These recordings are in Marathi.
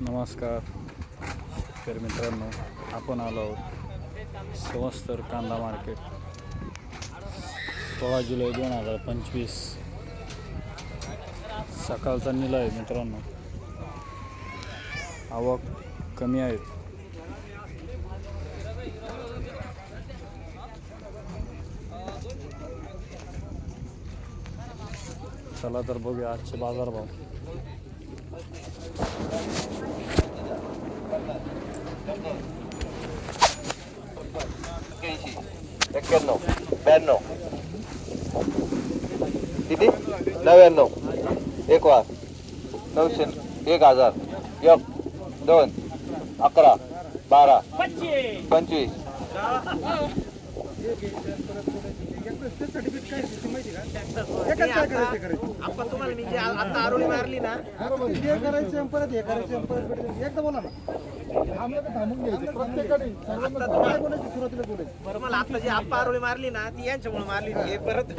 नमस्कार. तर मित्रांनो आपण आलो आहोत सवस्तर कांदा मार्केट. सोळा जुलै दोन हजार पंचवीस. सकाळचा निला आहे मित्रांनो. आवक कमी आहेत चला तर बघूया आजचे बाजारभाव. एक्क्याण्णव ब्याण्णव. किती? नव्याण्णव. एक वार नऊशे एक हजार. एक दोन अकरा बारा पंचवीस. आपण तुम्हाला मी आता आरोळी मारली ना हे करायचं परत हे करायचं परत एकदा बोला ना बरं मला आपलं जे आप्पा आरोळी मारली ना ती यांच्यामुळे मारली हे परत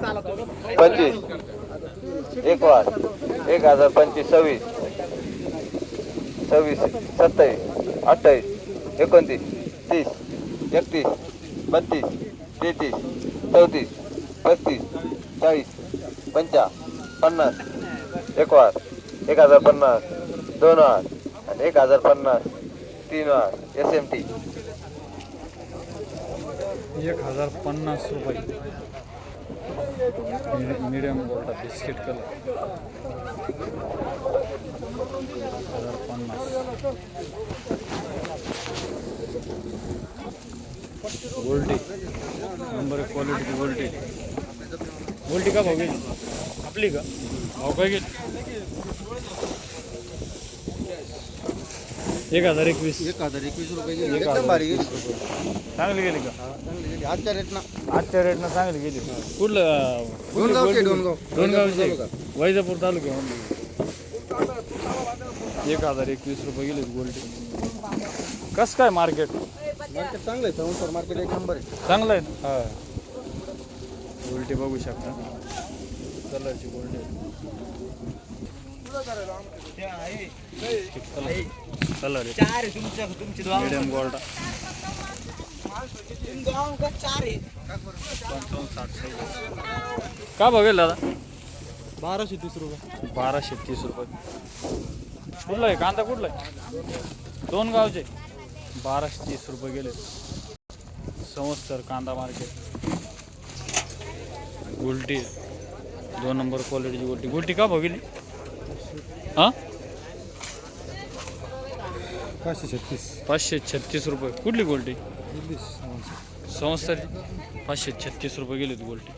चालत पंचवीस एक वाज एक हजार पंचवीस सव्वीस सव्वीस सत्तावीस. अठ्ठावीस एकोणतीस तीस एकतीस बत्तीस तेहतीस चौतीस पस्तीस चाळीस पंचा पन्नास एक वार एक हजार पन्नास दोन वार आणि एक हजार पन्नास तीन वार एस एम टी एक हजार पन्नास रुपये. मीडियम गोल्डा बिस्किट कलर हजार पन्नास गोल्टी नंबर एक क्वालिटी गोल्टी गोल्टी का भाव गेली आपली का? भाव काय गेली एक हजार एकवीस. एक हजार एकवीस रुपये एकदम भारी एकवीस रुपये. चांगली गेली का? गेली. आजच्या रेट ना. आजच्या रेटनं चांगली गेली. कुठलं डोणगाव? डोणगाव. डोणगावचे वैजापूर वैजापूर तालुक्यामध्ये एक हजार एकवीस रुपये गेले गोल्टी कसं काय मार्केट? मार्केट चांगलं आहे मार्केट एक नंबर आहे. चांगलं आहे ना? हा. बघू शकता. कलरची कलर आहे. चार आहे तुमच्या तुमची मिडियम गोल्ड दोन. चार आहे का बघेल दादा? बाराशे तीस रुपये. बाराशे तीस रुपये. कुठला आहे? कांदा कुठला आहे? दोन गावचे. बाराशे तीस रुपये गेले. समजतर कांदा मार्केट. गुलटी दोन नंबर क्वालिटीची गुलटी गुलटी का बघितली हां? पाचशे छत्तीस. पाचशे छत्तीस रुपये. कुठली गोल्टी संस्थाची पाचशे छत्तीस रुपये गेली ती गोल्टी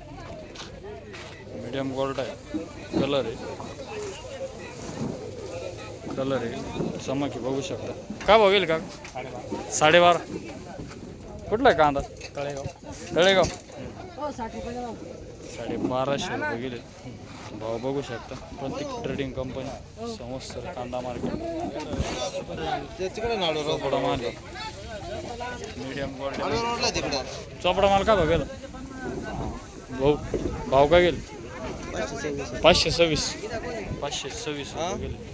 मीडियम गोल्ड आहे. कलर आहे. कलर आहे. चमक आहे. बघू शकता. का भाव गेले का? साडेबारा. कुठला आहे कांदा? तळेगाव. तळेगाव. साडे बाराशे रुपये गेले. भाव बघू शकता. प्रत्येक ट्रेडिंग कंपनी समस्तर कांदा मार्केट. चोपडा माल मीडियम गोल्ड चोपडा माल का भाव गेला? भाऊ भाव काय गेले? पाचशे सव्वीस. पाचशे सव्वीस. रुपये गेले.